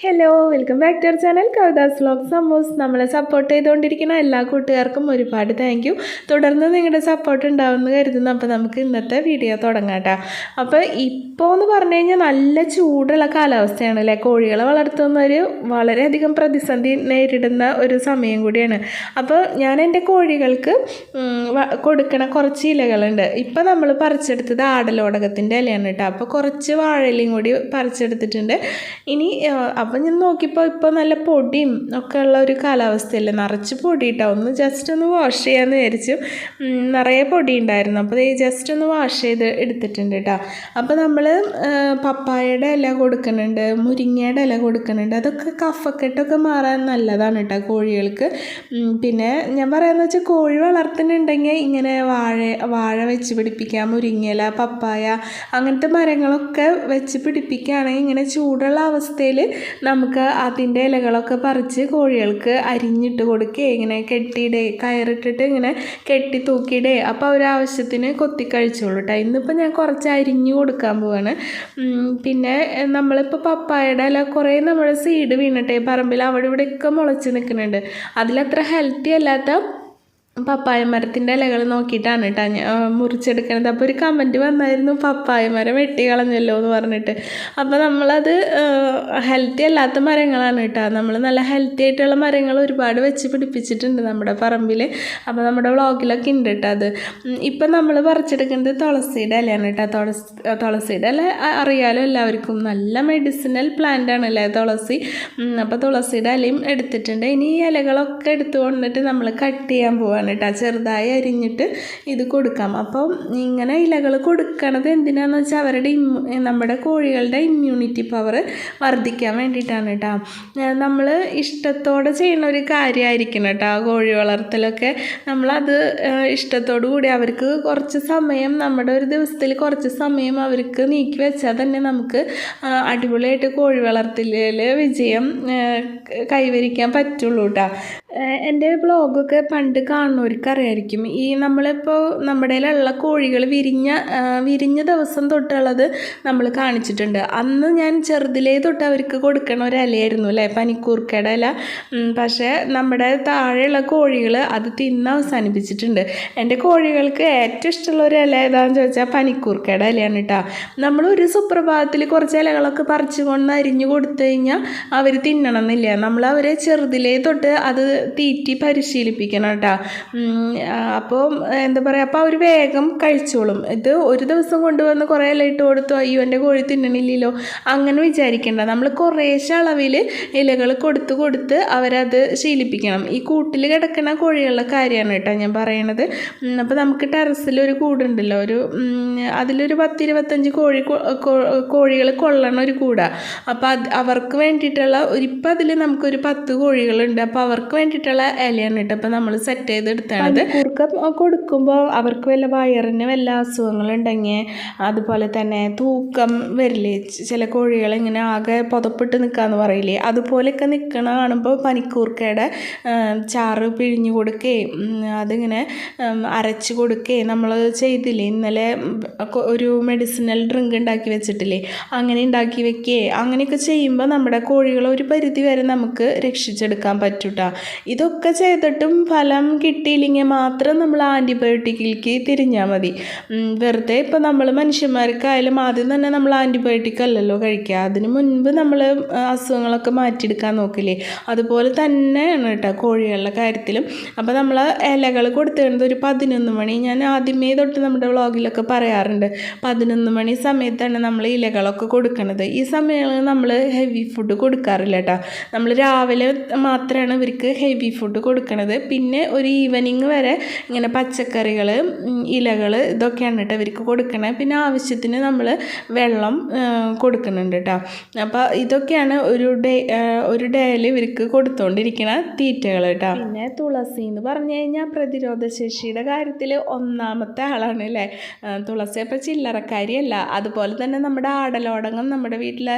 Hello welcome back to our channel Kavitha's vlog സമൂസ് നമ്മളെ support ചെയ്തുകൊണ്ടിരിക്കുന്ന എല്ലാ കൂട്ടുകാർക്കും ഒരുപാട് താങ്ക് യു തുടർന്ന് നിങ്ങളുടെ സപ്പോർട്ട് ഉണ്ടാവുമെന്ന് കരുതുന്നു. അപ്പോൾ നമുക്ക് ഇന്നത്തെ വീഡിയോ തുടങ്ങാം കേട്ടോ അപ്പോൾ ഇപ്പോൾ എന്ന് പറഞ്ഞു കഴിഞ്ഞാൽ നല്ല ചൂടുള്ള കാലാവസ്ഥയാണ്. അല്ലേ കോഴികളെ വളർത്തുന്നവർ വളരെയധികം പ്രതിസന്ധി നേരിടുന്ന ഒരു സമയം കൂടിയാണ്. അപ്പോൾ ഞാൻ എന്റെ കോഴികൾക്ക് കൊടുക്കണ കുറച്ച് ഇലകളുണ്ട്. ഇപ്പം നമ്മൾ പറിച്ചെടുത്തത് ആടലോടകത്തിന്റെ ഇലയാണ് കേട്ടോ. അപ്പോൾ കുറച്ച് വാഴയിലയും കൂടി പറിച്ചെടുത്തിട്ടുണ്ട്. ഇനി അപ്പം ഞാൻ നോക്കിയപ്പോൾ ഇപ്പോൾ നല്ല പൊടിയും ഒക്കെ ഉള്ള ഒരു കാലാവസ്ഥയല്ലേ? നിറച്ച് പൊടി കേട്ടോ ഒന്ന് ജസ്റ്റ് ഒന്ന് വാഷ് ചെയ്യാമെന്ന് വിചാരിച്ചു. നിറയെ പൊടി ഉണ്ടായിരുന്നു അപ്പോൾ ജസ്റ്റ് ഒന്ന് വാഷ് ചെയ്ത് എടുത്തിട്ടുണ്ട് കേട്ടോ. അപ്പോൾ നമ്മൾ പപ്പായയുടെ ഇല കൊടുക്കുന്നുണ്ട് മുരിങ്ങയുടെ ഇല കൊടുക്കുന്നുണ്ട്. അതൊക്കെ കഫക്കെട്ടൊക്കെ മാറാൻ നല്ലതാണ് കേട്ടോ കോഴികൾക്ക്. പിന്നെ ഞാൻ പറയാമെന്ന് വെച്ചാൽ കോഴി വളർത്തുന്നുണ്ടെങ്കിൽ ഇങ്ങനെ വാഴ വാഴ വെച്ച് പിടിപ്പിക്കാം മുരിങ്ങയില പപ്പായ അങ്ങനത്തെ മരങ്ങളൊക്കെ വെച്ച് പിടിപ്പിക്കുകയാണെങ്കിൽ ഇങ്ങനെ ചൂടുള്ള അവസ്ഥയിൽ നമുക്ക് അതിന്റെ ഇലകളൊക്കെ പറിച്ച് കോഴികൾക്ക് അരിഞ്ഞിട്ട് കൊടുക്കുകയും ഇങ്ങനെ കെട്ടിയിടേ കയറിട്ടിട്ട് ഇങ്ങനെ കെട്ടി തൂക്കിയിടേ അപ്പോൾ അവരാവശ്യത്തിന് കൊത്തി കഴിച്ചോളൂ കേട്ടോ ഇന്നിപ്പോൾ ഞാൻ കുറച്ച് അരിഞ്ഞു കൊടുക്കാൻ പോവാണ്. ഉം, പിന്നെ നമ്മളിപ്പോൾ പപ്പായയുടെ അല്ല കുറേ നമ്മുടെ സീഡ് വീണിട്ടേ പറമ്പിൽ അവിടെ ഇവിടെയൊക്കെ മുളച്ച് നിൽക്കുന്നുണ്ട് അതിലത്ര ഹെൽത്തി അല്ലാത്ത പപ്പായ മരത്തിന്റെ ഇലകൾ നോക്കിയിട്ടാണ് കേട്ടോ ഞാൻ മുറിച്ചെടുക്കണത്. അപ്പോൾ ഒരു കമന്റ് വന്നായിരുന്നു പപ്പായ മരം വെട്ടി കളഞ്ഞല്ലോ എന്ന് പറഞ്ഞിട്ട്. അപ്പോൾ നമ്മളത് ഹെൽത്തി അല്ലാത്ത മരങ്ങളാണ് കേട്ടോ നമ്മൾ നല്ല ഹെൽത്തി ആയിട്ടുള്ള മരങ്ങൾ ഒരുപാട് വെച്ച് പിടിപ്പിച്ചിട്ടുണ്ട് നമ്മുടെ പറമ്പിൽ അപ്പോൾ നമ്മുടെ വ്ളോഗിലൊക്കെ ഉണ്ട് കേട്ടോ അത്. ഇപ്പം നമ്മൾ പറിച്ചെടുക്കുന്നത് തുളസിയുടെ ഇലയാണ് കേട്ടോ തുളസി തുളസിയുടെ ഇല അറിയാലോ എല്ലാവർക്കും. നല്ല മെഡിസിനൽ പ്ലാന്റ് ആണ് അല്ലേ തുളസി. അപ്പോൾ തുളസിയുടെ ഇലയും എടുത്തിട്ടുണ്ട്. ഇനി ഈ ഇലകളൊക്കെ എടുത്തു കൊണ്ടിട്ട് നമ്മൾ കട്ട് ചെയ്യാൻ പോവാണ് കേട്ടോ ചെറുതായി അരിഞ്ഞിട്ട് ഇത് കൊടുക്കാം. അപ്പോൾ ഇങ്ങനെ ഇലകൾ കൊടുക്കണത് എന്തിനാന്ന് വെച്ചാൽ അവരുടെ നമ്മുടെ കോഴികളുടെ ഇമ്മ്യൂണിറ്റി പവർ വർദ്ധിക്കാൻ വേണ്ടിയിട്ടാണ് കേട്ടോ നമ്മൾ ഇഷ്ടത്തോടെ ചെയ്യുന്ന ഒരു കാര്യമായിരിക്കണം കേട്ടോ കോഴി വളർത്തലൊക്കെ നമ്മളത് ഇഷ്ടത്തോടു കൂടി അവർക്ക് കുറച്ച് സമയം നമ്മുടെ ഒരു ദിവസത്തിൽ കുറച്ച് സമയം അവർക്ക് നീക്കി വെച്ചാൽ തന്നെ നമുക്ക് ആ, അടിപൊളിയായിട്ട് കോഴി വളർത്തലിൽ വിജയം കൈവരിക്കാൻ പറ്റുള്ളൂ കേട്ടോ എന്റെ ബ്ലോഗൊക്കെ പണ്ട് കാണുന്നവർക്ക് അറിയായിരിക്കും ഈ നമ്മളിപ്പോൾ നമ്മുടെ ഉള്ള കോഴികൾ വിരിഞ്ഞ വിരിഞ്ഞ ദിവസം തൊട്ടുള്ളത് നമ്മൾ കാണിച്ചിട്ടുണ്ട്. അന്ന് ഞാൻ ചെറുതിലേ തൊട്ട് അവർക്ക് കൊടുക്കണ ഒരു ഇലയായിരുന്നു അല്ലേ? പനിക്കൂർക്കയുടെ ഇല. പക്ഷേ നമ്മുടെ താഴെയുള്ള കോഴികൾ അത് തിന്ന് അവസാനിപ്പിച്ചിട്ടുണ്ട്. എന്റെ കോഴികൾക്ക് ഏറ്റവും ഇഷ്ടമുള്ള ഒരു ഇല ഏതാണെന്ന് ചോദിച്ചാൽ പനിക്കൂർക്കയുടെ ഇലയാണ് കേട്ടോ. നമ്മൾ ഒരു സുപ്രഭാതത്തിൽ കുറച്ച് ഇലകളൊക്കെ പറിച്ചു കൊണ്ട് അരിഞ്ഞു കൊടുത്തു കഴിഞ്ഞാൽ അവർ തിന്നണമെന്നില്ല. നമ്മൾ അവരെ ചെറുതിലേ തൊട്ട് അത് തീറ്റി പരിശീലിപ്പിക്കണം കേട്ടോ അപ്പോൾ എന്താ പറയുക അപ്പോൾ അവർ വേഗം കഴിച്ചോളും. ഇത് ഒരു ദിവസം കൊണ്ടുവന്ന് കുറേ എല്ലാം ഇട്ട് കൊടുത്തു അയ്യോ എന്റെ കോഴി തിന്നണില്ലല്ലോ. അങ്ങനെ വിചാരിക്കേണ്ട. നമ്മൾ കുറേശ്ശെ അളവിൽ ഇലകൾ കൊടുത്ത് കൊടുത്ത് അവരത് ശീലിപ്പിക്കണം. ഈ കൂട്ടിൽ കിടക്കുന്ന കോഴികളുടെ കാര്യമാണ് കേട്ടോ ഞാൻ പറയണത്. അപ്പോൾ നമുക്ക് ടെറസിൽ ഒരു കൂടുണ്ടല്ലോ. ഒരു അതിലൊരു പത്തിരുപത്തഞ്ച് കോഴി കോഴികൾ കൊള്ളണ ഒരു കൂടാ. അപ്പോൾ അത് അവർക്ക് വേണ്ടിയിട്ടുള്ള ഒരു ഇപ്പം അതിൽ നമുക്കൊരു പത്ത് കോഴികളുണ്ട്. അപ്പോൾ അവർക്ക് വേണ്ടിയിട്ടുള്ള ഇലയാണ് കേട്ടോ അപ്പോൾ നമ്മൾ സെറ്റ് ചെയ്തെടുത്താണത്. കുറുക്കം കൊടുക്കുമ്പോൾ അവർക്ക് വല്ല വയറിന് വല്ല അസുഖങ്ങളുണ്ടെങ്കിൽ അതുപോലെ തന്നെ തൂക്കം വരില്ലേ. ചില കോഴികൾ ഇങ്ങനെ ആകെ പുതപ്പിട്ട് നിൽക്കാന്ന് പറയില്ലേ. അതുപോലെയൊക്കെ നിൽക്കണ കാണുമ്പോൾ പനിക്കൂർക്കയുടെ ചാറ് പിഴിഞ്ഞു കൊടുക്കുകയും അതിങ്ങനെ അരച്ച് കൊടുക്കുകയും നമ്മൾ ചെയ്തില്ലേ. ഇന്നലെ ഒരു മെഡിസിനൽ ഡ്രിങ്ക് ഉണ്ടാക്കി വെച്ചിട്ടില്ലേ. അങ്ങനെ ഉണ്ടാക്കി വെക്കുകയും അങ്ങനെയൊക്കെ ചെയ്യുമ്പോൾ നമ്മുടെ കോഴികളെ ഒരു പരിധി വരെ നമുക്ക് രക്ഷിച്ചെടുക്കാൻ പറ്റൂട്ടാ. ഇതൊക്കെ ചെയ്തിട്ടും ഫലം കിട്ടിയില്ലെങ്കിൽ മാത്രം നമ്മൾ ആന്റിബയോട്ടിക്കിലേക്ക് തിരിഞ്ഞാൽ മതി. വെറുതെ ഇപ്പം നമ്മൾ മനുഷ്യന്മാർക്കായാലും ആദ്യം തന്നെ നമ്മൾ ആന്റിബയോട്ടിക് അല്ലല്ലോ കഴിക്കുക. അതിന് മുൻപ് നമ്മൾ അസുഖങ്ങളൊക്കെ മാറ്റിയെടുക്കാൻ നോക്കില്ലേ? അതുപോലെ തന്നെയാണ് കേട്ടോ കോഴികളുടെ കാര്യത്തിലും. അപ്പോൾ നമ്മൾ ഇലകൾ കൊടുത്തിരുന്നത് ഒരു പതിനൊന്ന് മണി. ഞാൻ ആദ്യമേ തൊട്ട് നമ്മുടെ വ്ളോഗിലൊക്കെ പറയാറുണ്ട്. പതിനൊന്ന് മണി സമയത്താണ് നമ്മൾ ഇലകളൊക്കെ കൊടുക്കുന്നത് ഈ സമയങ്ങളിൽ നമ്മൾ ഹെവി ഫുഡ് കൊടുക്കാറില്ല കേട്ടോ. നമ്മൾ രാവിലെ മാത്രമാണ് ഇവർക്ക് ഹെവി ഫുഡ് കൊടുക്കണത്. പിന്നെ ഒരു ഈവനിങ് വരെ ഇങ്ങനെ പച്ചക്കറികൾ ഇലകൾ ഇതൊക്കെയാണ് കേട്ടോ ഇവർക്ക് കൊടുക്കണത് പിന്നെ ആവശ്യത്തിന് നമ്മൾ വെള്ളം കൊടുക്കുന്നുണ്ട് കേട്ടോ അപ്പോൾ ഇതൊക്കെയാണ് ഒരു ഡേ ഒരു ഡേയിൽ ഇവർക്ക് കൊടുത്തുകൊണ്ടിരിക്കുന്ന തീറ്റകൾ കേട്ടോ പിന്നെ തുളസി എന്ന് പറഞ്ഞു കഴിഞ്ഞാൽ പ്രതിരോധ ശേഷിയുടെ കാര്യത്തിൽ ഒന്നാമത്തെ ആളാണ് അല്ലേ തുളസി അപ്പോൾ ചില്ലറക്കാരിയല്ല. അതുപോലെ തന്നെ നമ്മുടെ ആടലോടകം നമ്മുടെ വീട്ടിലെ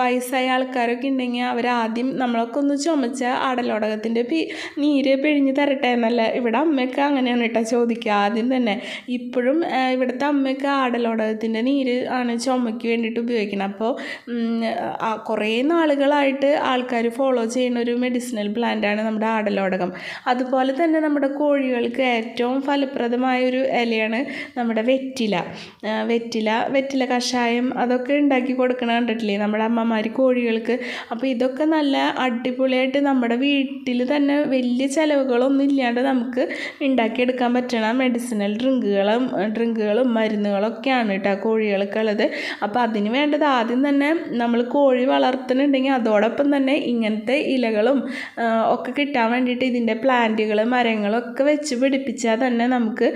വയസ്സായ ആൾക്കാരൊക്കെ ഉണ്ടെങ്കിൽ അവരാദ്യം നമ്മളൊക്കെ ഒന്ന് ചുമച്ച ആടലോടകം ആടലോടകത്തിന്റെ പി നീര് പിഴിഞ്ഞ് തരട്ടെ എന്നല്ല. ഇവിടെ അമ്മയൊക്കെ അങ്ങനെയാണ് കേട്ടോ ചോദിക്കുക. ആദ്യം തന്നെ ഇപ്പോഴും ഇവിടുത്തെ അമ്മയൊക്കെ ആടലോടകത്തിന്റെ നീര് ആണ് ചുമയ്ക്ക് വേണ്ടിയിട്ട് ഉപയോഗിക്കുന്നത്. അപ്പോൾ കുറേ നാളുകളായിട്ട് ആൾക്കാർ ഫോളോ ചെയ്യുന്ന ഒരു മെഡിസിനൽ പ്ലാന്റാണ് നമ്മുടെ ആടലോടകം. അതുപോലെ തന്നെ നമ്മുടെ കോഴികൾക്ക് ഏറ്റവും ഫലപ്രദമായ ഒരു ഇലയാണ് നമ്മുടെ വെറ്റില. വെറ്റില വെറ്റില കഷായം അതൊക്കെ ഉണ്ടാക്കി കൊടുക്കണ കണ്ടിട്ടില്ലേ? നമ്മുടെ അമ്മമാർ കോഴികൾക്ക്. അപ്പോൾ ഇതൊക്കെ നല്ല അടിപൊളിയായിട്ട് നമ്മുടെ വീട്ടിൽ തന്നെ വലിയ ചിലവുകളൊന്നും ഇല്ലാണ്ട് നമുക്ക് ഉണ്ടാക്കിയെടുക്കാൻ പറ്റണ മെഡിസിനൽ ഡ്രിങ്കുകളും ഡ്രിങ്കുകളും മരുന്നുകളൊക്കെയാണ് കേട്ടോ കോഴികൾക്കുള്ളത് അപ്പോൾ അതിന് വേണ്ടത് ആദ്യം തന്നെ നമ്മൾ കോഴി വളർത്തുന്നുണ്ടെങ്കിൽ അതോടൊപ്പം തന്നെ ഇങ്ങനത്തെ ഇലകളും ഒക്കെ കിട്ടാൻ വേണ്ടിയിട്ട് ഇതിന്റെ പ്ലാന്റുകൾ മരങ്ങളൊക്കെ വെച്ച് പിടിപ്പിച്ചാൽ തന്നെ നമുക്ക്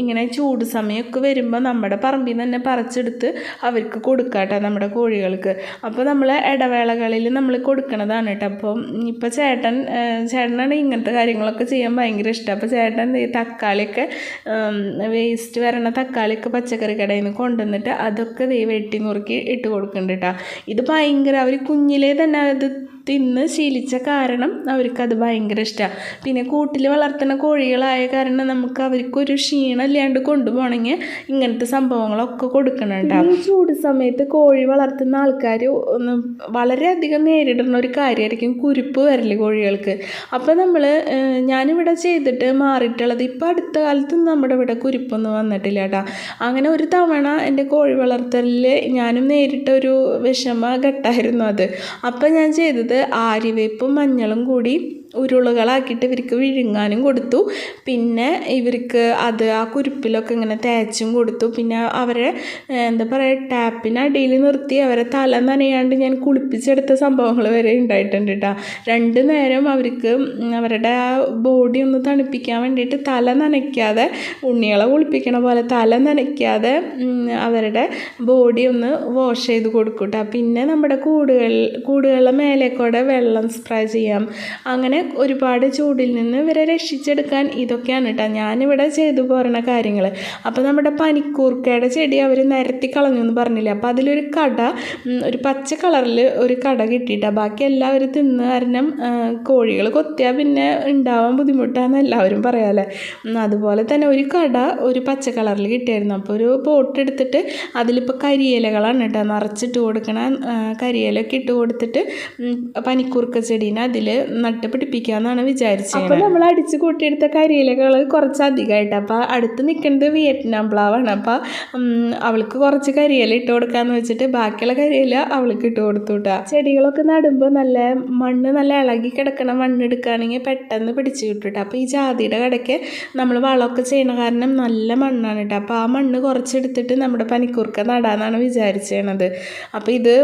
ഇങ്ങനെ ചൂട് സമയമൊക്കെ വരുമ്പോൾ നമ്മുടെ പറമ്പിൽ നിന്ന് തന്നെ പറിച്ചെടുത്ത് അവർക്ക് കൊടുക്കാട്ടോ നമ്മുടെ കോഴികൾക്ക്. അപ്പോൾ നമ്മൾ ഇടവേളകളിൽ നമ്മൾ കൊടുക്കണതാണ് കേട്ടോ. അപ്പം ഇപ്പോൾ ചേട്ടൻ ചേട്ടനാണ് ഇങ്ങനത്തെ കാര്യങ്ങളൊക്കെ ചെയ്യാൻ ഭയങ്കര ഇഷ്ടം. അപ്പോൾ ചേട്ടൻ ഈ തക്കാളിയൊക്കെ വേസ്റ്റ് വരണ തക്കാളിയൊക്കെ പച്ചക്കറി കടയിൽ നിന്ന് കൊണ്ടുവന്നിട്ട് അതൊക്കെ ദേ വെട്ടി നുറുക്കി ഇട്ട് കൊടുക്കുന്നുണ്ട് കേട്ടോ ഇത് ഭയങ്കര അവർ കുഞ്ഞിലേ തന്നെ അത് തിന്ന് ശീലിച്ച കാരണം അവർക്കത് ഭയങ്കര ഇഷ്ടമാണ് പിന്നെ കൂട്ടിൽ വളർത്തുന്ന കോഴികളായ കാരണം നമുക്ക് അവർക്കൊരു ക്ഷീണം ഇല്ലാണ്ട് കൊണ്ടുപോകണമെങ്കിൽ ഇങ്ങനത്തെ സംഭവങ്ങളൊക്കെ കൊടുക്കണം കേട്ടോ. ഈ ചൂട് സമയത്ത് കോഴി വളർത്തുന്ന ആൾക്കാർ വളരെയധികം നേരിടുന്ന ഒരു കാര്യമായിരിക്കും കുരുപ്പ് വരൽ കോഴികൾക്ക്. അപ്പോൾ നമ്മൾ ഞാനിവിടെ ചെയ്തിട്ട് മാറിയിട്ടുള്ളത് ഇപ്പോൾ അടുത്ത കാലത്ത് നമ്മുടെ ഇവിടെ കുരുപ്പൊന്നും വന്നിട്ടില്ല കേട്ടോ. അങ്ങനെ ഒരു തവണ എന്റെ കോഴി വളർത്തലിൽ ഞാനും നേരിട്ട ഒരു വിഷമ ഘട്ടമായിരുന്നു അത്. അപ്പം ഞാൻ ചെയ്തത് ആര്യവേപ്പും മഞ്ഞളും കൂടി ഉരുളകളാക്കിയിട്ട് ഇവർക്ക് വിഴുങ്ങാനും കൊടുത്തു. പിന്നെ ഇവർക്ക് അത് ആ കുരുപ്പിലൊക്കെ ഇങ്ങനെ തേച്ചും കൊടുത്തു. പിന്നെ അവരെ എന്താ പറയുക ടാപ്പിനടിയിൽ നിർത്തി. അവരെ തല നനയാണ്ട് ഞാൻ കുളിപ്പിച്ചെടുത്ത സംഭവങ്ങൾ വരെ ഉണ്ടായിട്ടുണ്ട് കേട്ടോ. രണ്ട് നേരം അവർക്ക് അവരുടെ ആ ബോഡി ഒന്ന് തണുപ്പിക്കാൻ വേണ്ടിയിട്ട് തല നനയ്ക്കാതെ ഉണ്ണികളെ കുളിപ്പിക്കണ പോലെ തല നനയ്ക്കാതെ അവരുടെ ബോഡി ഒന്ന് വാഷ് ചെയ്ത് കൊടുക്കും കേട്ടോ. പിന്നെ നമ്മുടെ കൂടുകൾ കൂടുകളുടെ മേലെ കൂടെ വെള്ളം സ്പ്രേ ചെയ്യാം. അങ്ങനെ ഒരുപാട് ചൂടിൽ നിന്ന് ഇവരെ രക്ഷിച്ചെടുക്കാൻ ഇതൊക്കെയാണ് കേട്ടോ ഞാനിവിടെ ചെയ്തു പോരണ കാര്യങ്ങൾ അപ്പോൾ നമ്മുടെ പനിക്കൂർക്കയുടെ ചെടി അവർ നിരത്തി കളഞ്ഞു എന്ന് പറഞ്ഞില്ലേ? അപ്പോൾ അതിലൊരു കട ഒരു പച്ച കളറിൽ ഒരു കട കിട്ടിയിട്ടാണ് ബാക്കി എല്ലാവരും തിന്ന് കാരണം കോഴികൾ കൊത്തിയാൽ പിന്നെ ഉണ്ടാവാൻ ബുദ്ധിമുട്ടാന്ന് എല്ലാവരും പറയാമല്ലേ അതുപോലെ തന്നെ ഒരു കട ഒരു പച്ച കളറിൽ കിട്ടിയായിരുന്നു. അപ്പോൾ ഒരു പോട്ട് എടുത്തിട്ട് അതിലിപ്പോൾ കരിയിലകളാണ് കേട്ടോ നിറച്ചിട്ട് കൊടുക്കണ കരിയിലൊക്കെ ഇട്ട് കൊടുത്തിട്ട് പനിക്കൂർക്ക ചെടീനെ അതിൽ നട്ട് പിടിപ്പിക്കാമെന്നാണ് വിചാരിച്ചത് അപ്പോൾ നമ്മൾ അടിച്ച് കൂട്ടിയെടുത്ത കരിയിലകൾ കുറച്ച് അധികമായിട്ട് അപ്പോൾ അടുത്ത് നിൽക്കുന്നത് വിയറ്റ്നാം പ്ലാവാണ്. അപ്പോൾ അവൾക്ക് കുറച്ച് കരിയില ഇട്ട് കൊടുക്കാന്ന് വെച്ചിട്ട് ബാക്കിയുള്ള കരിയില അവൾക്ക് ഇട്ട് കൊടുത്തു ചെടികളൊക്കെ നടുമ്പോൾ നല്ല മണ്ണ് നല്ല ഇളകി കിടക്കണ മണ്ണ് എടുക്കുകയാണെങ്കിൽ പെട്ടെന്ന് പിടിച്ചു കിട്ടും അപ്പൊ അപ്പോൾ ഈ ജാതിയുടെ കടയ്ക്ക് നമ്മൾ വളമൊക്കെ ചെയ്യണ കാരണം നല്ല മണ്ണാണ് കേട്ടോ അപ്പോൾ ആ മണ്ണ് കുറച്ചെടുത്തിട്ട് നമ്മുടെ പനിക്കൂർക്ക നടാന്നാണ് വിചാരിച്ചത് അപ്പോൾ ഇത്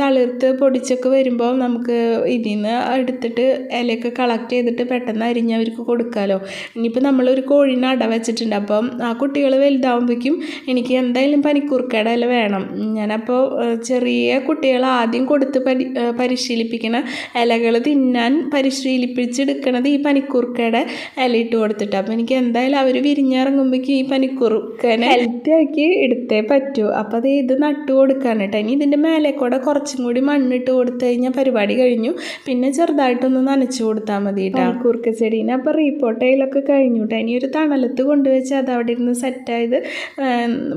തളിർത്ത് പൊടിച്ചൊക്കെ വരുമ്പോൾ നമുക്ക് ഇതിൽ നിന്ന് എടുത്തിട്ട് ഇലയൊക്കെ കളക്ട് ചെയ്തിട്ട് പെട്ടെന്ന് അരിഞ്ഞ് അവർക്ക് കൊടുക്കാമല്ലോ ഇനിയിപ്പോൾ നമ്മളൊരു കോഴീനെ അട വെച്ചിട്ടുണ്ട്. അപ്പം ആ കുട്ടികൾ വലുതാവുമ്പോഴേക്കും എനിക്ക് എന്തായാലും പനിക്കൂർക്കയുടെ വേണം. ഞാനപ്പോൾ ചെറിയ കുട്ടികൾ ആദ്യം കൊടുത്ത് പരി പരിശീലിപ്പിക്കണ ഇലകൾ തിന്നാൻ പരിശീലിപ്പിച്ചെടുക്കണത് ഈ പനിക്കൂർക്കയുടെ ഇല ഇട്ട് കൊടുത്തിട്ട്. അപ്പോൾ എനിക്ക് എന്തായാലും അവർ വിരിഞ്ഞിറങ്ങുമ്പോഴേക്കും ഈ പനിക്കൂർക്കനെ ഹെൽത്തി ആക്കി എടുത്തേ പറ്റൂ. അപ്പോൾ അത് ഇത് നട്ടു കൊടുക്കാൻ കേട്ടോ. ഇനി ഇതിന്റെ മേലെ കൂടെ കുറച്ചും കൂടി മണ്ണിട്ട് കൊടുത്തു കഴിഞ്ഞാൽ പരിപാടി കഴിഞ്ഞു. പിന്നെ ചെറുതായിട്ടൊന്ന് നനച്ചു കൊടുത്താൽ മതി കേട്ടോ കൂർക്ക ചെടീനെ അപ്പോൾ റീപ്പോട്ടയിലൊക്കെ കഴിഞ്ഞു കേട്ടോ ഇനി ഒരു തണലത്ത് കൊണ്ടുവച്ച് അത് അവിടെ ഇരുന്ന് സെറ്റായത്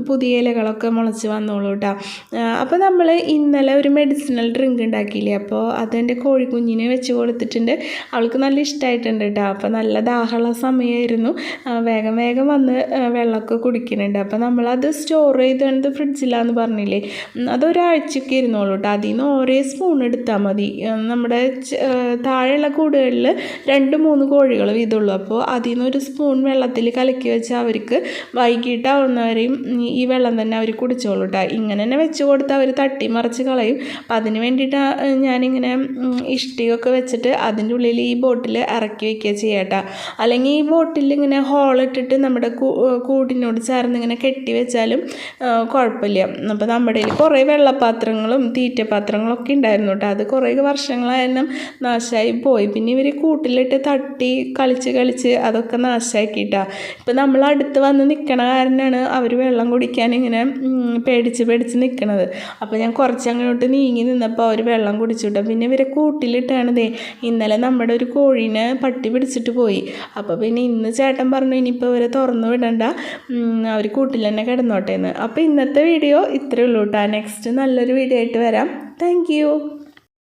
പുതിയ ഇലകളൊക്കെ മുളച്ച് വന്നോളൂ കേട്ടോ അപ്പോൾ നമ്മൾ ഇന്നലെ ഒരു മെഡിസിനൽ ഡ്രിങ്ക് ഉണ്ടാക്കിയില്ലേ? അപ്പോൾ അതെന്റെ കോഴിക്കുഞ്ഞിനെ വെച്ച് കൊടുത്തിട്ടുണ്ട്. അവൾക്ക് നല്ല ഇഷ്ടമായിട്ടുണ്ട് കേട്ടോ അപ്പോൾ നല്ല ദാഹമുള്ള സമയമായിരുന്നു വേഗം വേഗം വന്ന് വെള്ളമൊക്കെ കുടിക്കുന്നുണ്ട്. അപ്പോൾ നമ്മളത് സ്റ്റോർ ചെയ്തത് ഫ്രിഡ്ജിലാന്ന് പറഞ്ഞില്ലേ? അതൊരാഴ്ചക്ക് ഇരുന്നോളൂ കേട്ടോ അതിൽ നിന്ന് ഓരോ സ്പൂൺ എടുത്താൽ മതി നമ്മുടെ താഴെയുള്ള കൂടുകളിൽ രണ്ട് മൂന്ന് കോഴികൾ വീതമുള്ളൂ. അപ്പോൾ അതിൽ നിന്ന് ഒരു സ്പൂൺ വെള്ളത്തിൽ കലക്കി വെച്ച് അവർക്ക് വൈകിട്ടാവുന്നവരെയും ഈ- വെള്ളം തന്നെ അവർ കുടിച്ചോളൂ കേട്ടോ ഇങ്ങനെ തന്നെ വെച്ച് കൊടുത്ത് അവർ തട്ടി മറിച്ച് കളയും. അപ്പം അതിന് വേണ്ടിയിട്ടാണ് ഞാനിങ്ങനെ ഇഷ്ടികൊക്കെ വെച്ചിട്ട് അതിന്റെ ഉള്ളിൽ ഈ ബോട്ടിൽ ഇറക്കി വയ്ക്കുക ചെയ്യാട്ടോ അല്ലെങ്കിൽ ഈ ബോട്ടിൽ ഇങ്ങനെ ഹോളിട്ടിട്ട് നമ്മുടെ കൂടിനോട് ചേർന്ന് ഇങ്ങനെ കെട്ടി വെച്ചാലും കുഴപ്പമില്ല അപ്പോൾ നമ്മുടെ കയ്യിൽ കുറേ വെള്ളപ്പാത്രങ്ങളും തീറ്റപാത്രങ്ങളൊക്കെ ഉണ്ടായിരുന്നു കേട്ടോ അത് കുറേ വർഷങ്ങളായാലും നാശമായി പോയി. പിന്നെ ഇവർ കൂട്ടിലിട്ട് തട്ടി കളിച്ച് കളിച്ച് അതൊക്കെ നാശമാക്കിയിട്ടാ ഇപ്പം നമ്മൾ അടുത്ത് വന്ന് നിൽക്കണ കാരനാണ് അവർ വെള്ളം കുടിക്കാൻ ഇങ്ങനെ പേടിച്ച് പേടിച്ച് നിൽക്കണത് അപ്പോൾ ഞാൻ കുറച്ച് അങ്ങോട്ട് നീങ്ങി നിന്നപ്പോൾ അവർ വെള്ളം കുടിച്ചു കേട്ടോ പിന്നെ ഇവരെ കൂട്ടിലിട്ടാണ് ദേ ഇന്നലെ നമ്മുടെ ഒരു കോഴീനെ പട്ടി പിടിച്ചിട്ട് പോയി. അപ്പോൾ പിന്നെ ഇന്ന് ചേട്ടൻ പറഞ്ഞു ഇനിയിപ്പോൾ ഇവരെ തുറന്നു വിടണ്ട. അവർ കൂട്ടിൽ തന്നെ കിടന്നോട്ടെ എന്ന് അപ്പോൾ ഇന്നത്തെ വീഡിയോ ഇത്രയേ ഉള്ളൂ കേട്ടോ നെക്സ്റ്റ് നല്ലൊരു വീഡിയോ ആയിട്ട് വരാം. താങ്ക്